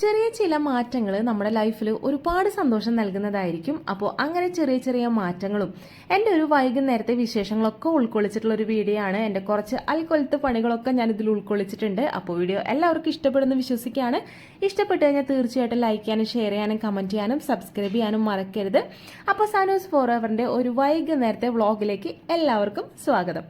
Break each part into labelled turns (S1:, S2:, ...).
S1: ചെറിയ ചില മാറ്റങ്ങൾ നമ്മുടെ ലൈഫിൽ ഒരുപാട് സന്തോഷം നൽകുന്നതായിരിക്കും. അപ്പോൾ അങ്ങനെ ചെറിയ ചെറിയ മാറ്റങ്ങളും എന്റെ ഒരു വൈകുന്നേരത്തെ വിശേഷങ്ങളൊക്കെ ഉൾക്കൊള്ളിച്ചിട്ടുള്ള ഒരു വീഡിയോ ആണ് എന്റെ കുറച്ച് അൽക്കൊലത്ത് പണികളൊക്കെ ഞാൻ ഇതിൽ ഉൾക്കൊള്ളിച്ചിട്ടുണ്ട്. അപ്പോൾ വീഡിയോ എല്ലാവർക്കും ഇഷ്ടപ്പെടുന്ന വിശ്വസിക്കുകയാണ്. ഇഷ്ടപ്പെട്ട് കഴിഞ്ഞാൽ തീർച്ചയായിട്ടും ലൈക്ക് ചെയ്യാനും ഷെയർ ചെയ്യാനും കമന്റ് ചെയ്യാനും സബ്സ്ക്രൈബ് ചെയ്യാനും മറക്കരുത്. അപ്പോൾ സാനോസ് ഫോർ എവറിന്റെ ഒരു വൈകുന്നേരത്തെ വ്ളോഗിലേക്ക് എല്ലാവർക്കും സ്വാഗതം.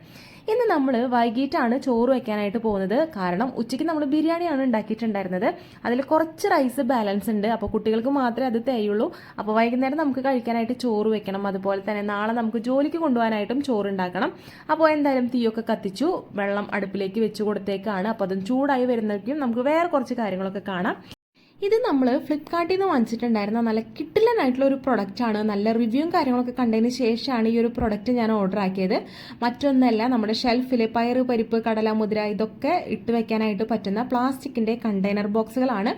S1: ഇന്ന് നമ്മൾ വൈകിട്ടാണ് ചോറ് വയ്ക്കാനായിട്ട് പോകുന്നത്. കാരണം ഉച്ചയ്ക്ക് നമ്മൾ ബിരിയാണിയാണ് ഉണ്ടാക്കിയിട്ടുണ്ടായിരുന്നത്. അതിൽ കുറച്ച് റൈസ് ബാലൻസ് ഉണ്ട്. അപ്പോൾ കുട്ടികൾക്ക് മാത്രമേ അത് തേയുള്ളൂ. അപ്പോൾ വൈകുന്നേരം നമുക്ക് കഴിക്കാനായിട്ട് ചോറ് വെക്കണം. അതുപോലെ തന്നെ നാളെ നമുക്ക് ജോലിക്ക് കൊണ്ടുപോകാനായിട്ടും ചോറ് ഉണ്ടാക്കണം. അപ്പോൾ എന്തായാലും തീയൊക്കെ കത്തിച്ചു വെള്ളം അടുപ്പിലേക്ക് വെച്ച് കൊടുത്തേക്കാണ്. അപ്പോൾ അതും ചൂടായി വരുന്നേക്കും നമുക്ക് വേറെ കുറച്ച് കാര്യങ്ങളൊക്കെ കാണാം. ഇത് നമ്മൾ ഫ്ലിപ്കാർട്ടിൽ നിന്ന് വാങ്ങിച്ചിട്ടുണ്ടായിരുന്ന നല്ല കിട്ടില്ലനായിട്ടുള്ള ഒരു പ്രൊഡക്റ്റാണ് നല്ല റിവ്യൂവും കാര്യങ്ങളൊക്കെ കണ്ടതിന് ശേഷമാണ് ഈ ഒരു പ്രൊഡക്റ്റ് ഞാൻ ഓർഡർ ആക്കിയത്. മറ്റൊന്നല്ല നമ്മുടെ ഷെൽഫിൽ പയർ പരിപ്പ് കടല മുതിര ഇതൊക്കെ ഇട്ട് വെക്കാനായിട്ട് പറ്റുന്ന പ്ലാസ്റ്റിക്കിന്റെ കണ്ടെയ്നർ ബോക്സുകളാണ്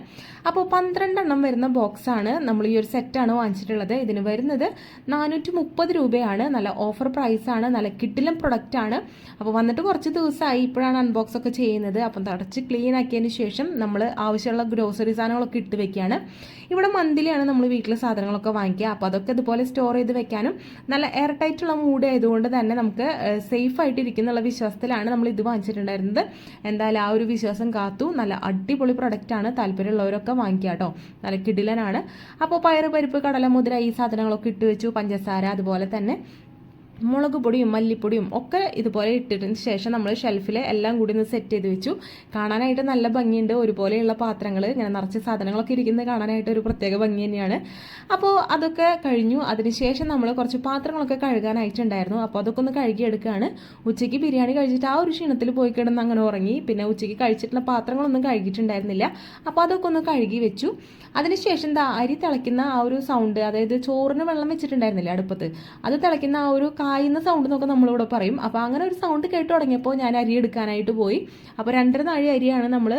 S1: അപ്പോൾ പന്ത്രണ്ടെണ്ണം വരുന്ന ബോക്സാണ് നമ്മൾ ഈ ഒരു സെറ്റാണ് വാങ്ങിച്ചിട്ടുള്ളത്. ഇതിന് വരുന്നത് നാനൂറ്റി മുപ്പത് രൂപയാണ്. നല്ല ഓഫർ പ്രൈസാണ് നല്ല കിട്ടിലും പ്രൊഡക്റ്റാണ് അപ്പോൾ വന്നിട്ട് കുറച്ച് ദിവസമായി ഇപ്പോഴാണ് അൺബോക്സ് ഒക്കെ ചെയ്യുന്നത്. അപ്പം തടച്ച് ക്ലീൻ ആക്കിയതിന് ശേഷം നമ്മൾ ആവശ്യമുള്ള ഗ്രോസറി സാധനങ്ങളൊക്കെ ഇട്ട് വെക്കുകയാണ് ഇവിടെ മന്തിലിയാണ് നമ്മൾ വീട്ടിലെ സാധനങ്ങളൊക്കെ വാങ്ങിക്കുക. അപ്പോൾ അതൊക്കെ ഇതുപോലെ സ്റ്റോർ ചെയ്ത് വെക്കാനും നല്ല എയർ ടൈറ്റുള്ള മൂഡ് ആയതുകൊണ്ട് തന്നെ നമുക്ക് സേഫ് ആയിട്ട് ഇരിക്കുന്നുള്ള വിശ്വാസത്തിലാണ് നമ്മൾ ഇത് വാങ്ങിച്ചിട്ടുണ്ടായിരുന്നത്. എന്തായാലും ആ ഒരു വിശ്വാസം കാത്തു. നല്ല അടിപൊളി പ്രൊഡക്റ്റാണ് താല്പര്യമുള്ളവരൊക്കെ വാങ്ങിക്കുക കേട്ടോ. നല്ല കിടിലനാണ്. അപ്പോൾ പയറ് പരിപ്പ് കടല മുതിര ഈ സാധനങ്ങളൊക്കെ ഇട്ട് വെച്ചു. പഞ്ചസാര അതുപോലെ തന്നെ. മുളക് പൊടിയും മല്ലിപ്പൊടിയും ഒക്കെ ഇതുപോലെ ഇട്ടിട്ടതിന് ശേഷം നമ്മൾ ഷെൽഫിൽ എല്ലാം കൂടി ഒന്ന് സെറ്റ് ചെയ്ത് വെച്ചു. കാണാനായിട്ട് നല്ല ഭംഗിയുണ്ട്. ഒരുപോലെയുള്ള പാത്രങ്ങൾ ഇങ്ങനെ നിറച്ച് സാധനങ്ങളൊക്കെ ഇരിക്കുന്നത് കാണാനായിട്ട് ഒരു പ്രത്യേക ഭംഗി തന്നെയാണ്. അപ്പോൾ അതൊക്കെ കഴിഞ്ഞു. അതിനുശേഷം നമ്മൾ കുറച്ച് പാത്രങ്ങളൊക്കെ കഴുകാനായിട്ടുണ്ടായിരുന്നു. അപ്പോൾ അതൊക്കെ ഒന്ന് കഴുകിയെടുക്കുകയാണ്. ഉച്ചയ്ക്ക് ബിരിയാണി കഴിച്ചിട്ട് ആ ഒരു ക്ഷീണത്തിൽ പോയി കിടന്ന് അങ്ങനെ ഉറങ്ങി. പിന്നെ ഉച്ചയ്ക്ക് കഴിച്ചിട്ടുള്ള പാത്രങ്ങളൊന്നും കഴുകിയിട്ടുണ്ടായിരുന്നില്ല. അപ്പോൾ അതൊക്കെ ഒന്ന് കഴുകി വെച്ചു. അതിനുശേഷം എന്താ അരി തിളയ്ക്കുന്ന ആ ഒരു സൗണ്ട് അതായത് ചോറിന് വെള്ളം വെച്ചിട്ടുണ്ടായിരുന്നില്ല അടുപ്പത്ത്? അത് തിളയ്ക്കുന്ന ആ ഒരു കായുന്ന സൗണ്ട് എന്നൊക്കെ നമ്മളിവിടെ പറയും. അപ്പോൾ അങ്ങനെ ഒരു സൗണ്ട് കേട്ട് തുടങ്ങിയപ്പോൾ ഞാൻ അരി എടുക്കാനായിട്ട് പോയി. അപ്പോൾ രണ്ടര നാഴി അരിയാണ് നമ്മൾ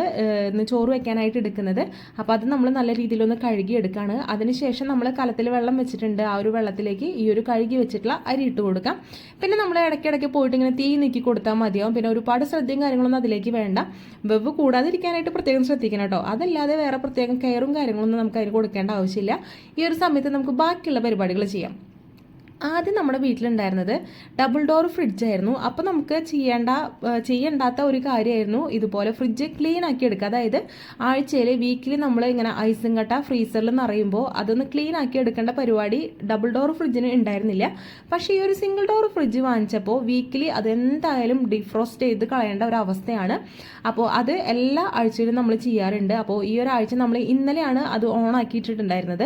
S1: ചോറ് വെക്കാനായിട്ട് എടുക്കുന്നത്. അപ്പോൾ അത് നമ്മൾ നല്ല രീതിയിലൊന്ന് കഴുകി എടുക്കുകയാണ് അതിനുശേഷം നമ്മൾ കലത്തിൽ വെള്ളം വെച്ചിട്ടുണ്ട്. ആ ഒരു വെള്ളത്തിലേക്ക് ഈ ഒരു കഴുകി വെച്ചിട്ടുള്ള അരി ഇട്ട് കൊടുക്കാം. പിന്നെ നമ്മൾ ഇടയ്ക്കിടയ്ക്ക് പോയിട്ട് ഇങ്ങനെ തീ നീക്കി കൊടുത്താൽ മതിയാവും. പിന്നെ ഒരുപാട് ശ്രദ്ധയും കാര്യങ്ങളൊന്നും അതിലേക്ക് വേണ്ട. വെവ് കൂടാതിരിക്കാനായിട്ട് പ്രത്യേകം ശ്രദ്ധിക്കണം കേട്ടോ. അതല്ലാതെ വേറെ പ്രത്യേകം കെയറും കാര്യങ്ങളൊന്നും നമുക്ക് അതിന് കൊടുക്കേണ്ട ആവശ്യമില്ല. ഈ ഒരു സമയത്ത് നമുക്ക് ബാക്കിയുള്ള പരിപാടികൾ ചെയ്യാം. ആദ്യം നമ്മുടെ വീട്ടിലുണ്ടായിരുന്നത് ഡബിൾ ഡോർ ഫ്രിഡ്ജ് ആയിരുന്നു. അപ്പോൾ നമുക്ക് ചെയ്യേണ്ട ചെയ്യേണ്ടാത്ത ഒരു കാര്യമായിരുന്നു ഇതുപോലെ ഫ്രിഡ്ജ് ക്ലീൻ ആക്കി എടുക്കുക. അതായത് ആഴ്ചയിൽ വീക്കിലി നമ്മൾ ഇങ്ങനെ ഐസും കട്ട ഫ്രീസറിൽ നിറയുമ്പോൾ അതൊന്ന് ക്ലീൻ ആക്കി എടുക്കേണ്ട പരിപാടി ഡബിൾ ഡോർ ഫ്രിഡ്ജിന് ഉണ്ടായിരുന്നില്ല. പക്ഷേ ഈ ഒരു സിംഗിൾ ഡോർ ഫ്രിഡ്ജ് വാങ്ങിച്ചപ്പോൾ വീക്കിലി അതെന്തായാലും ഡിഫ്രോസ്റ്റ് ചെയ്ത് കളയേണ്ട ഒരു അവസ്ഥയാണ്. അപ്പോൾ അത് എല്ലാ ആഴ്ചയിലും നമ്മൾ ചെയ്യാറുണ്ട്. അപ്പോൾ ഈ ഒരാഴ്ച നമ്മൾ ഇന്നലെയാണ് അത് ഓൺ ആക്കിയിട്ടുണ്ടായിരുന്നത്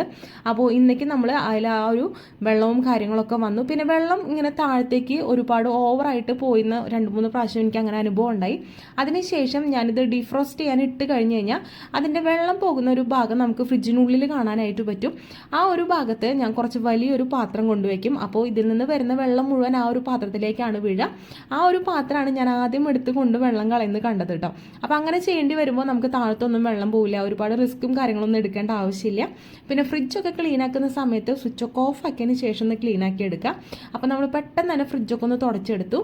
S1: അപ്പോൾ ഇന്നേക്ക് നമ്മൾ അതിൽ ആ ഒരു വെള്ളവും കാര്യങ്ങളൊക്കെ ഒക്കെ വന്നു. പിന്നെ വെള്ളം ഇങ്ങനെ താഴത്തേക്ക് ഒരുപാട് ഓവറായിട്ട് പോയിന്ന് രണ്ട് മൂന്ന് പ്രാവശ്യം എനിക്ക് അങ്ങനെ അനുഭവം ഉണ്ടായി. അതിനുശേഷം ഞാനിത് ഡിഫ്രോസ്റ്റ് ചെയ്യാൻ ഇട്ട് കഴിഞ്ഞ് കഴിഞ്ഞാൽ അതിന്റെ വെള്ളം പോകുന്ന ഒരു ഭാഗം നമുക്ക് ഫ്രിഡ്ജിനുള്ളിൽ കാണാനായിട്ട് പറ്റും. ആ ഒരു ഭാഗത്ത് ഞാൻ കുറച്ച് വലിയൊരു പാത്രം കൊണ്ടുവയ്ക്കും. അപ്പോൾ ഇതിൽ നിന്ന് വരുന്ന വെള്ളം മുഴുവൻ ആ ഒരു പാത്രത്തിലേക്കാണ് വീഴുക ആ ഒരു പാത്രമാണ് ഞാൻ ആദ്യം എടുത്ത് കൊണ്ട് വെള്ളം കളയുന്നത് കണ്ടത് കേട്ടോ. അപ്പോൾ അങ്ങനെ ചെയ്യേണ്ടി വരുമ്പോൾ നമുക്ക് താഴത്തൊന്നും വെള്ളം പോവില്ല. ഒരുപാട് റിസ്ക്കും കാര്യങ്ങളൊന്നും എടുക്കേണ്ട ആവശ്യമില്ല. പിന്നെ ഫ്രിഡ്ജൊക്കെ ക്ലീൻ ആക്കുന്ന സമയത്ത് സ്വിച്ചൊക്കെ ഓഫ് ആക്കിയതിന് ശേഷം ഒന്ന് ക്ലീൻ ആക്കി എടുക്കുക അപ്പോൾ നമ്മൾ പെട്ടെന്ന് തന്നെ ഫ്രിഡ്ജൊക്കെ ഒന്ന് തുടച്ചെടുത്തു.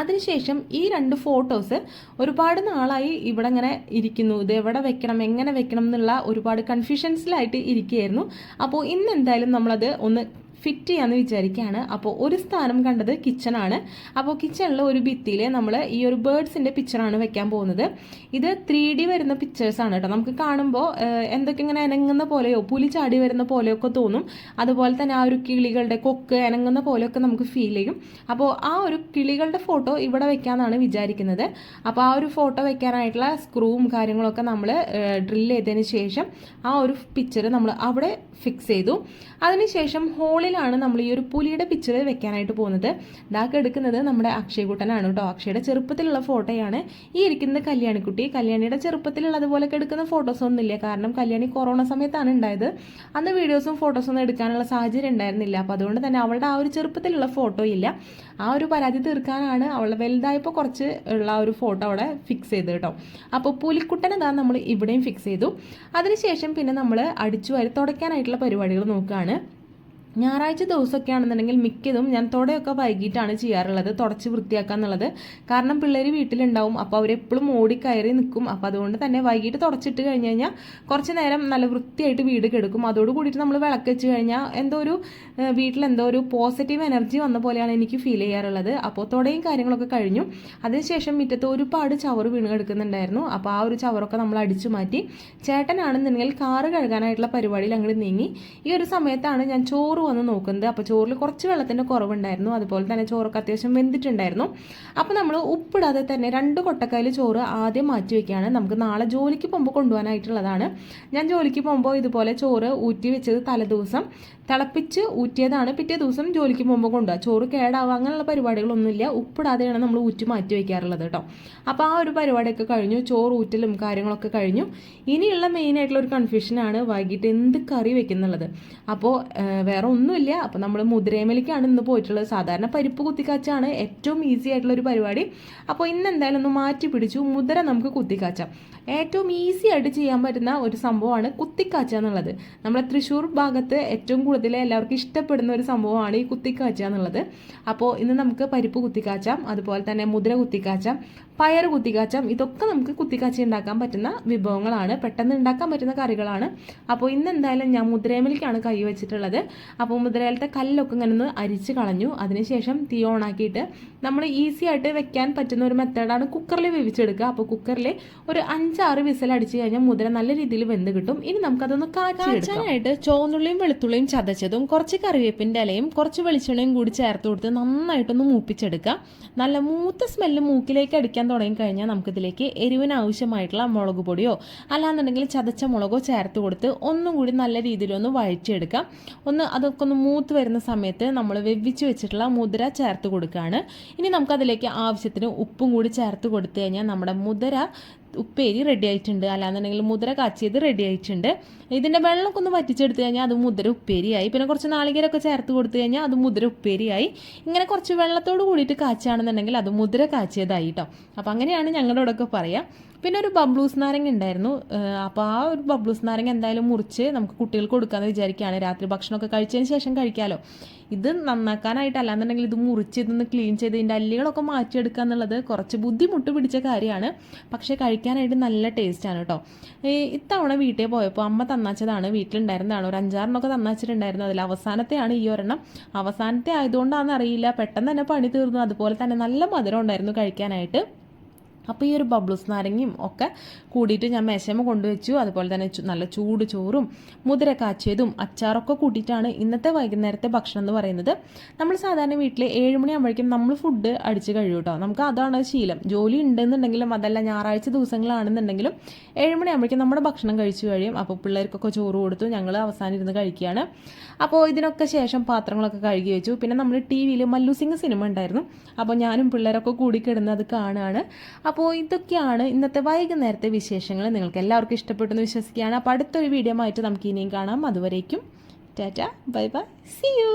S1: അതിനുശേഷം ഈ രണ്ട് ഫോട്ടോസ് ഒരുപാട് നാളായി ഇവിടെ ഇങ്ങനെ ഇരിക്കുന്നു. ഇത് എവിടെ വെക്കണം എങ്ങനെ വെക്കണം എന്നുള്ള ഒരുപാട് കൺഫ്യൂഷൻസിലായിട്ട് ഇരിക്കുകയായിരുന്നു. അപ്പോൾ ഇന്ന് എന്തായാലും നമ്മളത് ഒന്ന് ഫിറ്റ് ചെയ്യാമെന്ന് വിചാരിക്കുകയാണ്. അപ്പോൾ ഒരു സ്ഥാനം കണ്ടത് കിച്ചണാണ്. അപ്പോൾ കിച്ചണിൽ ഒരു ഭിത്തിയിൽ നമ്മൾ ഈ ഒരു ബേർഡ്സിന്റെ പിക്ചറാണ് വെക്കാൻ പോകുന്നത്. ഇത് ത്രീ ഡി വരുന്ന പിക്ചേഴ്സാണ് കേട്ടോ. നമുക്ക് കാണുമ്പോൾ എന്തൊക്കെ ഇങ്ങനെ അനങ്ങുന്ന പോലെയോ പുലി ചാടി വരുന്ന പോലെയൊക്കെ തോന്നും. അതുപോലെ തന്നെ ആ ഒരു കിളികളുടെ കൊക്ക് അനങ്ങുന്ന പോലെയൊക്കെ നമുക്ക് ഫീൽ ചെയ്യും. അപ്പോൾ ആ ഒരു കിളികളുടെ ഫോട്ടോ ഇവിടെ വെക്കാമെന്നാണ് വിചാരിക്കുന്നത്. അപ്പോൾ ആ ഒരു ഫോട്ടോ വെക്കാനായിട്ടുള്ള സ്ക്രൂവും കാര്യങ്ങളൊക്കെ നമ്മൾ ഡ്രിൽ ചെയ്തതിന് ശേഷം ആ ഒരു പിക്ചർ നമ്മൾ അവിടെ ഫിക്സ് ചെയ്തു. അതിനുശേഷം ഹോളിലാണ് നമ്മൾ ഈ ഒരു പുലിയുടെ പിക്ചർ വെക്കാനായിട്ട് പോകുന്നത്. ഇതാക്കി എടുക്കുന്നത് നമ്മുടെ അക്ഷയകുട്ടനാണ് കേട്ടോ. അക്ഷയുടെ ചെറുപ്പത്തിലുള്ള ഫോട്ടോയാണ് ഈ ഇരിക്കുന്നത് കല്യാണിക്കുട്ടി. കല്യാണിയുടെ ചെറുപ്പത്തിലുള്ള അതുപോലെയൊക്കെ എടുക്കുന്ന ഫോട്ടോസ് ഒന്നുമില്ല. കാരണം കല്യാണി കൊറോണ സമയത്താണ് ഉണ്ടായത്. അന്ന് വീഡിയോസും ഫോട്ടോസും ഒന്നും എടുക്കാനുള്ള സാഹചര്യം ഉണ്ടായിരുന്നില്ല. അപ്പോൾ അതുകൊണ്ട് തന്നെ അവളുടെ ആ ഒരു ചെറുപ്പത്തിലുള്ള ഫോട്ടോ ഇല്ല. ആ ഒരു പരാതി തീർക്കാനാണ് അവൾ വലുതായപ്പോൾ കുറച്ച് ഉള്ള ഒരു ഫോട്ടോ അവിടെ ഫിക്സ് ചെയ്ത് കേട്ടോ. അപ്പോൾ പുലിക്കുട്ടനെ താൻ നമ്മൾ ഇവിടെയും ഫിക്സ് ചെയ്തു. അതിനുശേഷം പിന്നെ നമ്മൾ അടിച്ചു വാരി തുടയ്ക്കാനായിട്ടുള്ള പരിപാടികൾ നോക്കുകയാണ്. ഞായറാഴ്ച ദിവസമൊക്കെ ആണെന്നുണ്ടെങ്കിൽ മിക്കതും ഞാൻ തുടയൊക്കെ വൈകിട്ടാണ് ചെയ്യാറുള്ളത് തുടച്ച് വൃത്തിയാക്കുക എന്നുള്ളത്. കാരണം പിള്ളേർ വീട്ടിലുണ്ടാവും അപ്പോൾ അവരെപ്പോഴും ഓടിക്കയറി നിൽക്കും. അപ്പോൾ അതുകൊണ്ട് തന്നെ വൈകിട്ട് തുടച്ചിട്ട് കഴിഞ്ഞ് കഴിഞ്ഞാൽ കുറച്ച് നേരം നല്ല വൃത്തിയായിട്ട് വീട് കെടുക്കും. അതോട് കൂടിയിട്ട് നമ്മൾ വിളക്ക് വെച്ച് കഴിഞ്ഞാൽ എന്തോ ഒരു വീട്ടിൽ എന്തോ ഒരു പോസിറ്റീവ് എനർജി വന്ന പോലെയാണ് എനിക്ക് ഫീൽ ചെയ്യാറുള്ളത്. അപ്പോൾ തുടയും കാര്യങ്ങളൊക്കെ കഴിഞ്ഞു. അതിനുശേഷം മുറ്റത്ത് ഒരുപാട് ചവറ് വീണ് കിടക്കുന്നുണ്ടായിരുന്നു. അപ്പോൾ ആ ഒരു ചവറൊക്കെ നമ്മൾ അടിച്ചു മാറ്റി. ചേട്ടനാണെന്നുണ്ടെങ്കിൽ കാറ് കഴുകാനായിട്ടുള്ള പരിപാടിയിൽ അങ്ങോട്ട് നീങ്ങി. ഈ ഒരു സമയത്താണ് ഞാൻ ചോറ് വന്ന് നോക്കുന്നത് അപ്പോൾ ചോറിൽ കുറച്ച് വെള്ളത്തിന്റെ കുറവുണ്ടായിരുന്നു. അതുപോലെ തന്നെ ചോറൊക്കെ അത്യാവശ്യം വെന്തിട്ടുണ്ടായിരുന്നു. അപ്പോൾ നമ്മൾ ഉപ്പിടാതെ തന്നെ രണ്ട് കൊട്ടക്കയിൽ ചോറ് ആദ്യം മാറ്റി വെക്കുകയാണ്. നമുക്ക് നാളെ ജോലിക്ക് പോകുമ്പോൾ കൊണ്ടുപോകാനായിട്ടുള്ളതാണ്. ഞാൻ ജോലിക്ക് പോകുമ്പോൾ ഇതുപോലെ ചോറ് ഊറ്റി വെച്ചത് തലേദിവസം. തിളപ്പിച്ച് ഊറ്റിയതാണ്. പിറ്റേ ദിവസം ജോലിക്ക് പോകുമ്പോൾ കൊണ്ടുപോകുക. ചോറ് കേടാവുക അങ്ങനെയുള്ള പരിപാടികളൊന്നുമില്ല. ഉപ്പിടാതെയാണ് നമ്മൾ ഊറ്റി മാറ്റി വയ്ക്കാറുള്ളത് കേട്ടോ. അപ്പോൾ ആ ഒരു പരിപാടിയൊക്കെ കഴിഞ്ഞു. ചോറ് ഊറ്റലും കാര്യങ്ങളൊക്കെ കഴിഞ്ഞു. ഇനിയുള്ള മെയിൻ ആയിട്ടുള്ള ഒരു കൺഫ്യൂഷനാണ് വൈകിട്ട് എന്ത് കറി വെക്കുന്നുള്ളത്. അപ്പോൾ വേറെ ഒന്നുമില്ല. അപ്പോൾ നമ്മൾ മുതിരേമലിക്കാണ് ഇന്ന് പോയിട്ടുള്ളത്. സാധാരണ പരിപ്പ് കുത്തിക്കാച്ചാണ് ഏറ്റവും ഈസി ആയിട്ടുള്ള ഒരു പരിപാടി. അപ്പോൾ ഇന്ന് എന്തായാലും ഒന്ന് മാറ്റി പിടിച്ചു. മുതിര നമുക്ക് കുത്തിക്കാച്ചാം. ഏറ്റവും ഈസി ആയിട്ട് ചെയ്യാൻ പറ്റുന്ന ഒരു സംഭവമാണ് കുത്തിക്കാച്ച എന്നുള്ളത്. നമ്മുടെ തൃശ്ശൂർ ഭാഗത്ത് ഏറ്റവും കൂടുതൽ എല്ലാവർക്കും ഇഷ്ടപ്പെടുന്ന ഒരു സംഭവമാണ് ഈ കുത്തിക്കാച്ച എന്നുള്ളത്. അപ്പോൾ ഇന്ന് നമുക്ക് പരിപ്പ് കുത്തിക്കാച്ചാം അതുപോലെ തന്നെ മുദ്ര കുത്തിക്കാച്ചാം പയർ കുത്തിക്കാച്ചാം ഇതൊക്കെ നമുക്ക് കുത്തിക്കാച്ച ഉണ്ടാക്കാൻ പറ്റുന്ന വിഭവങ്ങളാണ്. പെട്ടെന്ന് ഉണ്ടാക്കാൻ പറ്റുന്ന കറികളാണ്. അപ്പോൾ ഇന്ന് എന്തായാലും ഞാൻ മുദ്രേമിലേക്കാണ് കൈ വെച്ചിട്ടുള്ളത്. അപ്പോൾ മുദ്രയിലത്തെ കല്ലൊക്കെ ഇങ്ങനെ ഒന്ന് അരിച്ച് കളഞ്ഞു. അതിനുശേഷം തീ ഓണാക്കിയിട്ട് നമ്മൾ ഈസി ആയിട്ട് വെക്കാൻ പറ്റുന്ന ഒരു മെത്തേഡാണ് കുക്കറിൽ വേവിച്ചെടുക്കുക. അപ്പോൾ കുക്കറിൽ ഒരു അഞ്ചാറ് വിസൽ അടിച്ചു കഴിഞ്ഞാൽ മുതിര നല്ല രീതിയിൽ വെന്ത് കിട്ടും. ഇനി നമുക്കതൊന്ന് കാച്ചാനായിട്ട് ചോന്നുള്ളിയും വെളുത്തുള്ളിയും ചതച്ചതും കുറച്ച് കറിവേപ്പിന്റെ ഇലയും കുറച്ച് വെളിച്ചെണ്ണയും കൂടി ചേർത്ത് കൊടുത്ത് നന്നായിട്ടൊന്ന് മൂപ്പിച്ചെടുക്കുക നല്ല മൂത്ത സ്മെല്ല് മൂക്കിലേക്ക് അടിക്കാൻ തുടങ്ങി കഴിഞ്ഞാൽ നമുക്കിതിലേക്ക് എരിവിന് ആവശ്യമായിട്ടുള്ള മുളക് പൊടിയോ അല്ലാന്നുണ്ടെങ്കിൽ ചതച്ച മുളകോ ചേർത്ത് കൊടുത്ത് ഒന്നും കൂടി നല്ല രീതിയിലൊന്ന് വഴറ്റിയെടുക്കാം. ഒന്ന് അതൊക്കെ ഒന്ന് മൂത്ത് വരുന്ന സമയത്ത് നമ്മൾ വെവ്വിച്ച് വെച്ചിട്ടുള്ള മുതിര ചേർത്ത് കൊടുക്കുകയാണ്. ഇനി നമുക്കതിലേക്ക് ആവശ്യത്തിന് ഉപ്പും കൂടി ചേർത്ത് കൊടുത്തു കഴിഞ്ഞാൽ നമ്മുടെ മുതിര ഉപ്പേരി റെഡി ആയിട്ടുണ്ട്. അല്ലാന്നുണ്ടെങ്കിൽ മുദ്ര കാച്ചിയത് റെഡി ആയിട്ടുണ്ട്. ഇതിന്റെ വെള്ളമൊക്കെ ഒന്ന് വറ്റിച്ചെടുത്ത് കഴിഞ്ഞാൽ അത് മുതിര ഉപ്പേരിയായി. പിന്നെ കുറച്ച് നാളികേരമൊക്കെ ചേർത്ത് കൊടുത്തു കഴിഞ്ഞാൽ അത് മുതിര ഉപ്പേരിയായി. ഇങ്ങനെ കുറച്ച് വെള്ളത്തോട് കൂടിയിട്ട് കാച്ചുകയാണെന്നുണ്ടെങ്കിൽ അത് മുദ്ര കാച്ചിയതായി കേട്ടോ അപ്പോൾ അങ്ങനെയാണ് ഞങ്ങളുടെ ഇവിടെയൊക്കെ പിന്നെ ഒരു ബബ്ലൂസ് നാരങ്ങ ഉണ്ടായിരുന്നു. അപ്പോൾ ആ ഒരു ബബ്ലൂസ് നാരങ്ങ എന്തായാലും മുറിച്ച് നമുക്ക് കുട്ടികൾക്ക് കൊടുക്കാമെന്ന് വിചാരിക്കുകയാണ്. രാത്രി ഭക്ഷണമൊക്കെ കഴിച്ചതിന് ശേഷം കഴിക്കാമല്ലോ ഇത് നന്നാക്കാനായിട്ട് അല്ലാന്നുണ്ടെങ്കിൽ ഇത് മുറിച്ച് ഇതൊന്ന് ക്ലീൻ ചെയ്ത് ഇതിന്റെ അല്ലികളൊക്കെ മാറ്റിയെടുക്കുക എന്നുള്ളത് കുറച്ച് ബുദ്ധിമുട്ട് പിടിച്ച കാര്യമാണ്. പക്ഷേ കഴിക്കാനായിട്ട് നല്ല ടേസ്റ്റാണ് കേട്ടോ ഇത്തവണ വീട്ടിൽ പോയപ്പോൾ അമ്മ തന്നാച്ചതാണ് വീട്ടിലുണ്ടായിരുന്നതാണ്. ഒരു അഞ്ചാറിനൊക്കെ തന്നാച്ചിട്ടുണ്ടായിരുന്നു അതിൽ. അവസാനത്തെയാണ് ഈ ഒരെണ്ണം. അവസാനത്തെ ആയതുകൊണ്ടാണെന്ന് അറിയില്ല പെട്ടെന്ന് തന്നെ പണി തീർന്നു. അതുപോലെ തന്നെ നല്ല മധുരം ഉണ്ടായിരുന്നു കഴിക്കാനായിട്ട്. അപ്പോൾ ഈ ഒരു ബബ്ലൂസ് നാരങ്ങയും ഒക്കെ കൂടിയിട്ട് ഞാൻ മേശമ കൊണ്ടുവച്ചു. അതുപോലെ തന്നെ നല്ല ചൂട് ചോറും മുതിര കാച്ചിയതും അച്ചാറൊക്കെ കൂട്ടിയിട്ടാണ് ഇന്നത്തെ വൈകുന്നേരത്തെ ഭക്ഷണം എന്ന് പറയുന്നത്. നമ്മൾ സാധാരണ വീട്ടിൽ ഏഴ് മണിയാകുമ്പോഴേക്കും നമ്മൾ ഫുഡ് അടിച്ച് കഴിയും കേട്ടോ നമുക്ക് അതാണ് ശീലം. ജോലി ഉണ്ടെന്നുണ്ടെങ്കിലും അതല്ല ഞായറാഴ്ച ദിവസങ്ങളാണെന്നുണ്ടെങ്കിലും ഏഴ് മണിയാകുമ്പോഴേക്കും നമ്മുടെ ഭക്ഷണം കഴിച്ചു കഴിയും. അപ്പോൾ പിള്ളേർക്കൊക്കെ ചോറ് കൊടുത്തു ഞങ്ങൾ അവസാനം ഇരുന്ന് കഴിക്കുകയാണ്. അപ്പോൾ ഇതിനൊക്കെ ശേഷം പാത്രങ്ങളൊക്കെ കഴുകി വെച്ചു. പിന്നെ നമ്മൾ ടി വിയിൽ മല്ലു സിംഗ് സിനിമ ഉണ്ടായിരുന്നു. അപ്പോൾ ഞാനും പിള്ളേരൊക്കെ കൂടി കിടന്ന് അത് കാണുകയാണ് അപ്പോൾ ഇതൊക്കെയാണ് ഇന്നത്തെ വൈകുന്നേരത്തെ വിശേഷങ്ങൾ. നിങ്ങൾക്ക് എല്ലാവർക്കും ഇഷ്ടപ്പെട്ടെന്ന് വിശ്വസിക്കുകയാണ്. അപ്പോൾ അടുത്തൊരു വീഡിയോ ആയിട്ട് നമുക്ക് ഇനിയും കാണാം. അതുവരേക്കും tata bye bye see you.